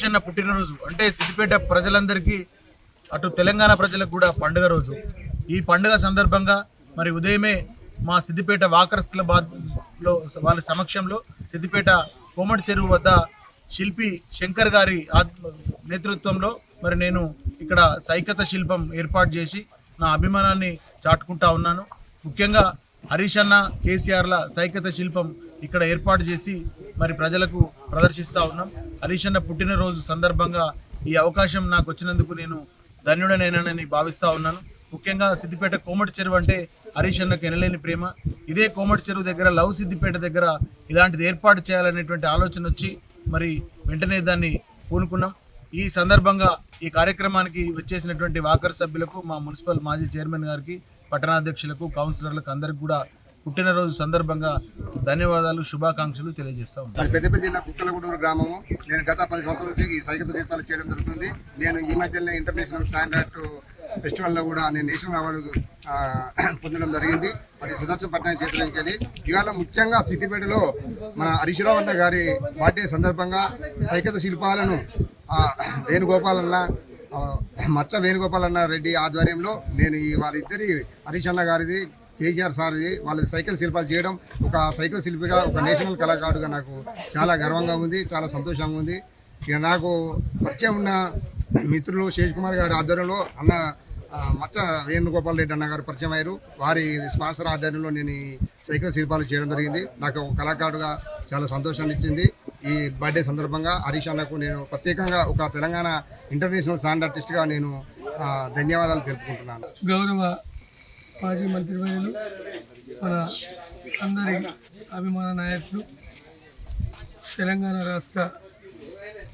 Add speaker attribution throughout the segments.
Speaker 1: హరీష్ అన్న పుట్టినరోజు. అంటే సిద్దిపేట ప్రజలందరికీ అటు తెలంగాణ ప్రజలకు కూడా పండుగ రోజు. ఈ పండుగ సందర్భంగా మరి ఉదయమే మా సిద్దిపేట వాకర్ క్లబాద్లో వాళ్ళ సమక్షంలో సిద్దిపేట కోమటి చెరువు వద్ద శిల్పి శంకర్ గారి నేతృత్వంలో మరి నేను ఇక్కడ సైకత శిల్పం ఏర్పాటు చేసి నా అభిమానాన్ని చాటుకుంటా ఉన్నాను. ముఖ్యంగా హరీష్ అన్న కేసీఆర్ల సైకత శిల్పం ఇక్కడ ఏర్పాటు చేసి మరి ప్రజలకు ప్రదర్శిస్తూ ఉన్నాం. హరీష్ అన్న పుట్టినరోజు సందర్భంగా ఈ అవకాశం నాకు వచ్చినందుకు నేను ధన్యుడనేనని భావిస్తూ ఉన్నాను. ముఖ్యంగా సిద్దిపేట కోమటి చెరువు అంటే హరీష్ అన్నకు ఎనలేని ప్రేమ. ఇదే కోమటి చెరువు దగ్గర లవ్ సిద్దిపేట దగ్గర ఇలాంటిది ఏర్పాటు చేయాలనేటువంటి ఆలోచన వచ్చి మరి వెంటనే దాన్ని పూనుకున్నాం. ఈ సందర్భంగా ఈ కార్యక్రమానికి వచ్చేసినటువంటి వాకర్ సభ్యులకు మా మున్సిపల్ మాజీ చైర్మన్ గారికి పట్టణాధ్యక్షులకు కౌన్సిలర్లకు అందరికి కూడా పుట్టినరోజు సందర్భంగా ధన్యవాదాలు శుభాకాంక్షలు తెలియజేస్తా ఉన్నాను.
Speaker 2: పెద్దపల్లి జిల్లా కుక్కలగూడూరు గ్రామము. నేను గత పది సంవత్సరాల నుంచి ఈ సైకిల్ శిల్పాలు చేయడం జరుగుతుంది. నేను ఈ మధ్యనే ఇంటర్నేషనల్ స్టాండర్డ్ ఫెస్టివల్లో కూడా నేను నేషనల్ అవార్డు పొందడం జరిగింది. అది సుదర్శన్ పట్నాయక్ చేతుల నుంచి అది. ఇవాళ ముఖ్యంగా సిద్దిపేటలో మన హరీశ్రావు అన్న గారి బర్త్డే సందర్భంగా సైకత శిల్పాలను వేణుగోపాలన్న మచ్చ వేణుగోపాలన్న రెడ్డి ఆధ్వర్యంలో నేను ఈ వారిద్దరి హరీష్ అన్న గారిది కేజీఆర్ సార్ వాళ్ళ సైకిల్ శిల్పాలు చేయడం ఒక సైకిల్ శిల్పిగా ఒక నేషనల్ కళాకారుడుగా నాకు చాలా గర్వంగా ఉంది చాలా సంతోషంగా ఉంది. ఇక నాకు పరిచయం ఉన్న మిత్రులు శేష్ కుమార్ గారి ఆధ్వర్యంలో అన్న మచ్చ వేణుగోపాల్ రెడ్డి అన్న గారు పరిచయం అయ్యారు. వారి స్పాన్సర్ ఆధ్వర్యంలో నేను సైకిల్ శిల్పాలు చేయడం జరిగింది. నాకు ఒక కళాకారుడుగా చాలా సంతోషాన్ని ఇచ్చింది. ఈ బర్త్డే సందర్భంగా హరీష్ అన్నకు నేను ప్రత్యేకంగా ఒక తెలంగాణ ఇంటర్నేషనల్ సాండ్ ఆర్టిస్ట్గా నేను ధన్యవాదాలు తెలుపుకుంటున్నాను.
Speaker 3: గౌరవ మాజీ మంత్రివర్యులు మన అందరి అభిమాన నాయకులు తెలంగాణ రాష్ట్ర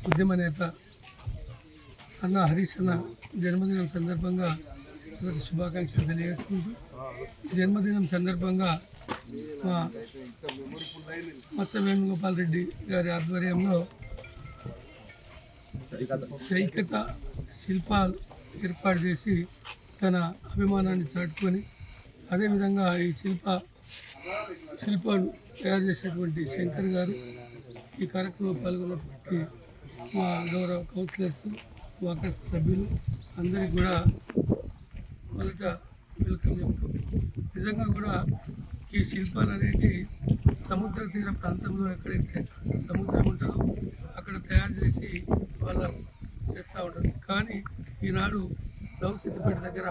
Speaker 3: ఉద్యమ నేత అన్న హరీష్ అన్న జన్మదినం సందర్భంగా ఇవాళ శుభాకాంక్షలు తెలియజేసుకుంటూ జన్మదినం సందర్భంగా మా మత్స వేణుగోపాల్ రెడ్డి గారి ఆధ్వర్యంలో సైకత శిల్పాలు ఏర్పాటు చేసి తన అభిమానాన్ని చాటుకొని అదేవిధంగా ఈ శిల్ప శిల్పాలు తయారు చేసినటువంటి శంకర్ గారు ఈ కార్యక్రమంలో పాల్గొన్నటువంటి మా గౌరవ కౌన్సిలర్స్ వాకర్స్ సభ్యులు అందరికీ కూడా మొదట వెల్కమ్ చెప్తూ నిజంగా కూడా ఈ శిల్పాలు అనేవి సముద్ర తీర ప్రాంతంలో ఎక్కడైతే సముద్రం ఉంటుందో అక్కడ తయారు చేసి వాళ్ళ చేస్తూ ఉంటారు. కానీ ఈనాడు లవ్ సిద్దిపేట దగ్గర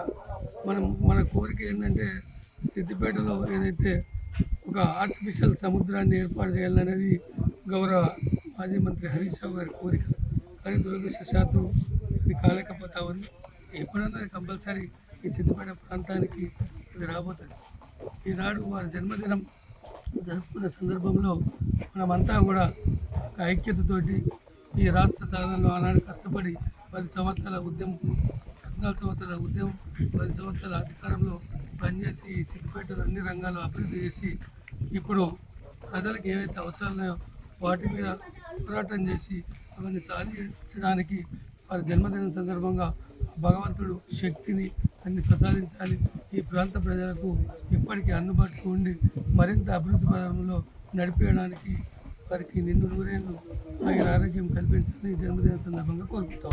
Speaker 3: మనం మన కోరిక ఏంటంటే సిద్దిపేటలో ఏదైతే ఒక ఆర్టిఫిషియల్ సముద్రాన్ని ఏర్పాటు చేయాలనేది గౌరవ మాజీ మంత్రి హరీష్ రావు గారి కోరిక. కానీ దురదృష్టశాత్తు అది కాలేకపోతా ఉంది. ఎప్పుడన్నా కంపల్సరీ ఈ సిద్దిపేట ప్రాంతానికి ఇది రాబోతుంది. ఈనాడు వారి జన్మదినం జరుపుకున్న సందర్భంలో మనమంతా కూడా ఒక ఐక్యతతోటి ఈ రాష్ట్ర సాధనలో ఆనాడు కష్టపడి పది సంవత్సరాల ఉద్యమం పద్నాలుగు సంవత్సరాల ఉద్యమం పది సంవత్సరాల అధికారంలో పనిచేసి ఈ అన్ని రంగాల్లో అభివృద్ధి చేసి ఇప్పుడు ప్రజలకు ఏవైతే అవసరాలు ఉన్నాయో వాటి మీద పోరాటం చేసి అవన్నీ సాధించడానికి వారి జన్మదినం సందర్భంగా భగవంతుడు శక్తిని అన్ని ప్రసాదించాలి. ఈ ప్రాంత ప్రజలకు ఇప్పటికీ అందుబాటులో ఉండి మరింత అభివృద్ధి పదంలో నడిపేయడానికి వారికి నిండు నూరేళ్ళు ఆయన ఆరోగ్యం కల్పించాలని జన్మదిన సందర్భంగా కోరుకుంటాం